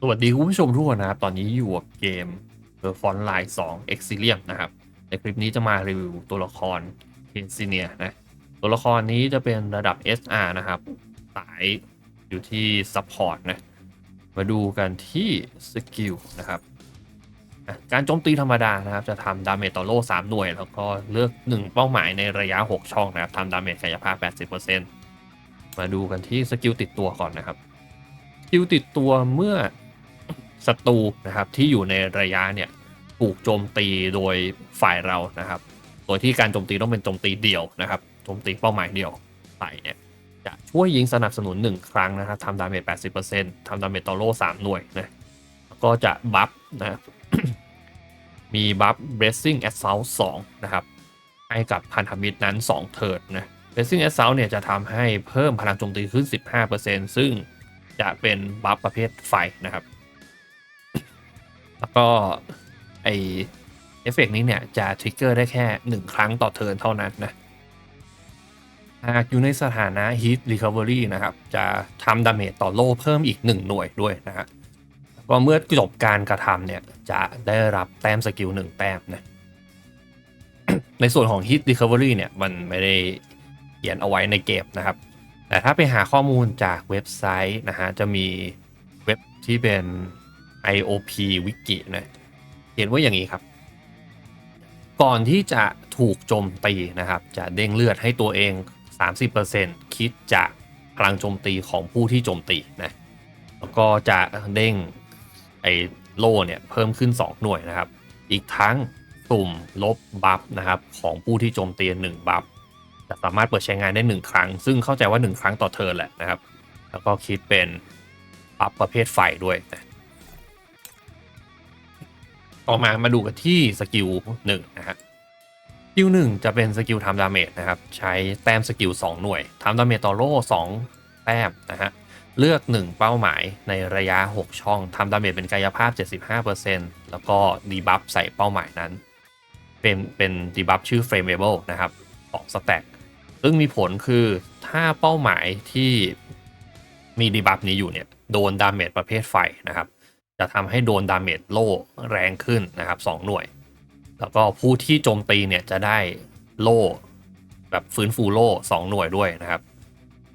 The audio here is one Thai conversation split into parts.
สวัสดีคุณผู้ชมทุกคนนะครับ ตอนนี้อยู่กับเกม The Font Line 2 Exilium นะครับ ในคลิปนี้จะมารีวิวตัวละคร k e n s i n i a นะ ตัวละครนี้จะเป็นระดับ SR นะครับ สายอยู่ที่ Support นะ มาดูกันที่สกิลนะครับ การโจมตีธรรมดานะครับ จะทำดาเมจต่อโล่ 3 หน่วย แล้วก็เลือก 1 เป้าหมายในระยะ 6 ช่องนะครับทำดาเมจกายภาพ 80%มาดูกันที่สกิลติดตัวก่อนนะครับ สกิลติดตัวเมื่อ ศัตรูนะครับที่อยู่ในระยะเนี่ยถูกโจมตีโดยฝ่ายเรานะครับ โดยที่การโจมตีต้องเป็นโจมตีเดี่ยวนะครับโจมตีเป้าหมายเดี่ยวใส่เนี่ยจะช่วยยิงสนับสนุน 1 ครั้งนะครับทำดาเมจ80%ทำดาเมจต่อโล่3หน่วยนะก็จะบัฟนะมีบัฟ Blessing Assault 2นะครับให้กับพันธมิตรนั้น 2 เทิร์นนะ Blessing Assault เนี่ยจะทำให้เพิ่มพลังโจมตีขึ้น 15%ซึ่งจะเป็นบัฟประเภทไฟนะครับ แล้วก็ไอเอฟเฟกนี้เนี่ยจะทริกเกอร์ได้แค่ 1 ครั้งต่อเทิร์นเท่านั้นนะ หากอยู่ในสถานะ Heat Recovery นะครับ จะทำดาเมจต่อโล่เพิ่มอีก 1 หน่วยด้วยนะฮะแล้วก็เมื่อจบการกระทำเนี่ย จะได้รับแต้มสกิล1แต้มนะ ในส่วนของ Heat Recovery เนี่ย มันไม่ได้เขียนเอาไว้ในเกมนะครับ แต่ถ้าไปหาข้อมูลจากเว็บไซต์นะฮะ จะมีเว็บที่เป็น IOP Wiki นะเขียนว่าอย่างนี้ครับ ก่อนที่จะถูกโจมตีนะครับ จะเด้งเลือดให้ตัวเอง 30%คิดจากพลังโจมตีของผู้ที่โจมตีนะแล้วก็จะเด้งไอโล่เนี่ยเพิ่มขึ้น 2 หน่วยนะครับ อีกทั้งสุ่มลบบัฟนะครับของผู้ที่โจมตี1บัฟจะสามารถเปิดใช้งานได้ 1 ครั้ง ซึ่งเข้าใจว่า 1 ครั้งต่อเทิร์นแหละนะครับ แล้วก็คิดเป็นบัฟประเภทไฟด้วยนะ ต่อมามาดูกันที่สกิลหนึ่งนะฮะสกิลหนึ่งจะเป็นสกิลทำดาเมจนะครับ ใช้แต้มสกิล2หน่วยทำดาเมจต่อโล่2แต้มนะฮะเลือก 1 เป้าหมายในระยะ 6 ช่องทำดาเมจเป็นกายภาพ 75%แล้วก็ดีบัฟใส่เป้าหมายนั้น เป็นเป็นดีบัฟชื่อ Frameable นะครับของสแต็กซึ่งมีผลคือถ้าเป้าหมายที่มีดีบัฟนี้อยู่เนี่ย โดนดาเมจประเภทไฟนะครับ จะทำให้โดนดาเมจโล่แรงขึ้นนะครับ 2 หน่วย แล้วก็ผู้ที่โจมตีเนี่ยจะได้โล่แบบฟื้นฟูโล่2หน่วยด้วยนะครับ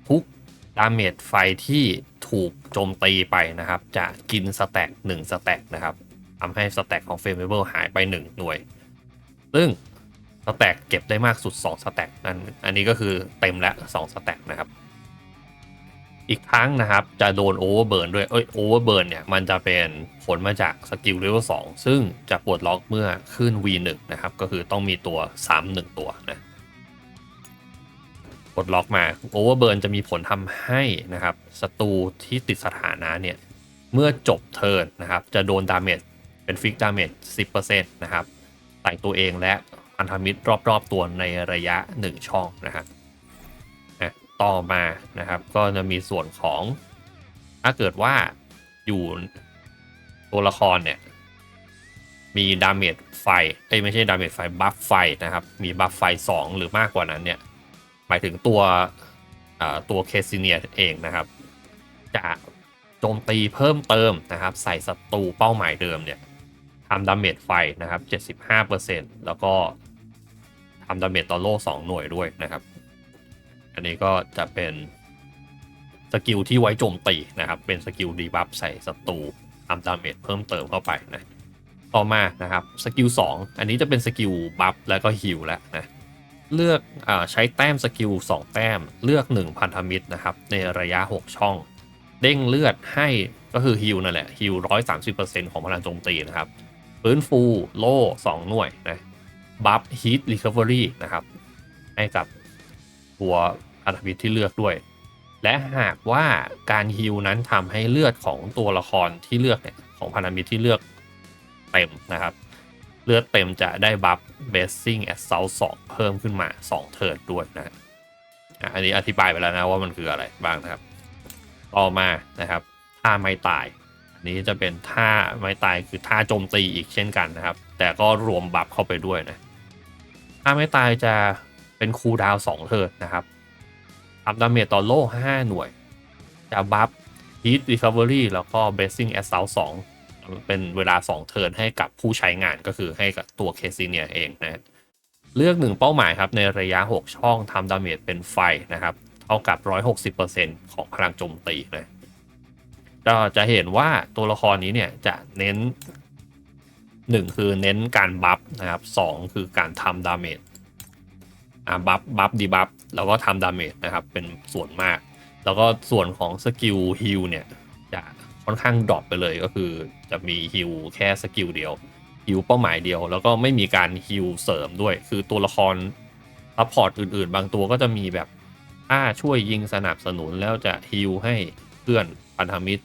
ทุกดาเมจไฟที่ถูกโจมตีไปนะครับ จะกินสแต็ก1สแต็กนะครับทำให้สแต็กของเฟรมเบิลหายไป 1 หน่วย ซึ่งสแต็กเก็บได้มากสุด 2 สแต็กนั่นอันนี้ก็คือเต็มแล้ว2สแต็กนะครับ อีกครั้งนะครับจะโดนโอเวอร์เบิร์นด้วยเอ้ยโอเวอร์เบิร์นเนี่ยมันจะเป็นผลมาจากสกิลเลเวล2ซึ่งจะปลดล็อกเมื่อขึ้น V1 นะครับ ก็คือต้องมีตัว 3 1 ตัวนะปลดล็อกมาโอเวอร์เบิร์นจะมีผลทำให้นะครับศัตรูที่ติดสถานะเนี่ย เมื่อจบเทิร์นนะครับ จะโดนดาเมจเป็นฟิกดาเมจ10%นะครับใส่ตัวเองและพันธมิตรรอบๆตัวในระยะ 1 ช่องนะครับ ต่อมานะครับ ก็จะมีส่วนของถ้าเกิดว่าอยู่ตัวละครเนี่ย มีดาเมจไฟเอ้ยไม่ใช่ดาเมจไฟบัฟไฟนะครับ มีบัฟไฟ 2 หรือมากกว่านั้นเนี่ย หมายถึงตัวตัวเคซิเนียเองนะครับ จะโจมตีเพิ่มเติมนะครับ ใส่ศัตรูเป้าหมายเดิมเนี่ยทำดาเมจไฟนะครับ 75%แล้วก็ทำดาเมจต่อโล่2หน่วยด้วยนะครับ อันนี้ก็จะเป็นสกิลที่ไว้โจมตีนะครับ เป็นสกิลดีบัฟใส่ศัตรูทำดาเมจเพิ่มเติมเข้าไปนะ ต่อมานะครับสกิล2อันนี้จะเป็นสกิลบัฟแล้วก็ฮิลแล้วนะ เลือกอใช้แต้มสกิล2 แต้ม เลือก 1 พันธมิตรนะครับ ในระยะ 6 ช่อง เด้งเลือดให้ก็คือฮิลนั่นแหละฮิล130%ของพลังโจมตีนะครับฟื้นฟูโล่2หน่วยนะบัฟฮีทรีค o เวอรี่นะครับให้กับ ตัวพันธมิตรที่เลือกด้วย และหากว่าการฮิลนั้นทำให้เลือดของตัวละครที่เลือกเนี่ยของพันธมิตรที่เลือกเต็มนะครับ เลือดเต็มจะได้บัฟเบสซิ่งแอสเซลสองเพิ่มขึ้นมา 2 เทิร์นด้วยนะอะอันนี้อธิบายไปแล้วนะว่ามันคืออะไรบ้างนะครับ ต่อมานะครับท่าไม่ตาย อันนี้จะเป็นท่าไม่ตายคือท่าโจมตีอีกเช่นกันนะครับ แต่ก็รวมบัฟเข้าไปด้วยนะท่าไม่ตายจะ เป็นคูลดาวน์2เทิร์นนะครับทำดาเมจต่อโล่5หน่วย จะบัฟ Heat Recovery แล้วก็ Blessing Assault 2เป็นเวลา 2 เทิร์นให้กับผู้ใช้งานก็คือให้กับตัวเคซีเนียเองนะ เลือกหนึ่งเป้าหมายครับ ในระยะ 6 ช่องทำดาเมจเป็นไฟนะครับ เท่ากับ 160%ของพลังโจมตีนะก็จะเห็นว่าตัวละครนี้เนี่ยจะเน้น 1 คือเน้นการบัฟนะครับ 2 คือการทำดาเมจ อ่าบัฟบัฟดีบัฟแล้วก็ทำดาเมจนะครับ เป็นส่วนมาก แล้วก็ส่วนของสกิลฮิลเนี่ย จะค่อนข้างดรอปไปเลยก็คือจะมีฮิลแค่สกิลเดียวฮิลเป้าหมายเดียว แล้วก็ไม่มีการฮิลเสริมด้วย คือตัวละครซัพพอร์ตอื่นๆ บางตัวก็จะมีแบบถ้าช่วยยิงสนับสนุนแล้วจะฮิลให้เพื่อนพันธมิตร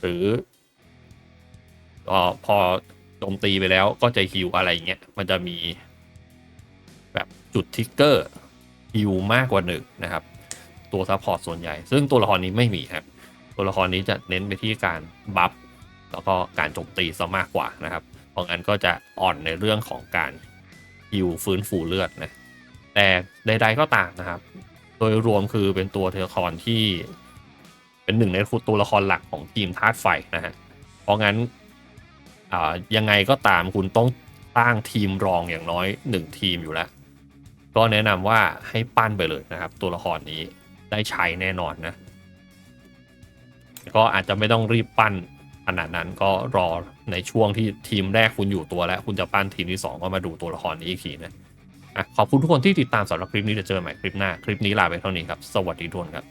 หรือก็พอโจมตีไปแล้วก็จะฮิลอะไรเงี้ยมันจะมี แบบจุดทิกเกอร์ฮิลมากกว่าหนึ่งนะครับ ตัวซัพพอร์ตส่วนใหญ่ ซึ่งตัวละครนี้ไม่มีครับ ตัวละครนี้จะเน้นไปที่การบัฟแล้วก็การโจมตีซะมากกว่านะครับเพราะงั้นก็จะอ่อนในเรื่องของการฮิวฟื้นฟูเลือดนะแต่ใด ๆก็ตามนะครับ โดยรวมคือเป็นตัวละครที่เป็นหนึ่งในตัวละครหลักของทีมธาตุไฟนะฮะเพราะงั้นอ่ายังไงก็ตามคุณต้องตั้งทีมรองอย่างน้อยหนึ่งทีมอยู่แล้ว ก็แนะนำว่าให้ปั้นไปเลยนะครับ ตัวละครนี้ได้ใช้แน่นอนนะ ก็อาจจะไม่ต้องรีบปั้นขนาดนั้นก็รอในช่วงที่ทีมแรกคุณอยู่ตัวแล้ว คุณจะปั้นทีมที่ 2 ก็มาดูตัวละครนี้อีกทีนะอะขอบคุณทุกคนที่ติดตามสำหรับคลิปนี้เดี๋ยวเจอกันใหม่คลิปหน้า คลิปนี้ลาไปเท่านี้ครับ สวัสดีทุกคนครับ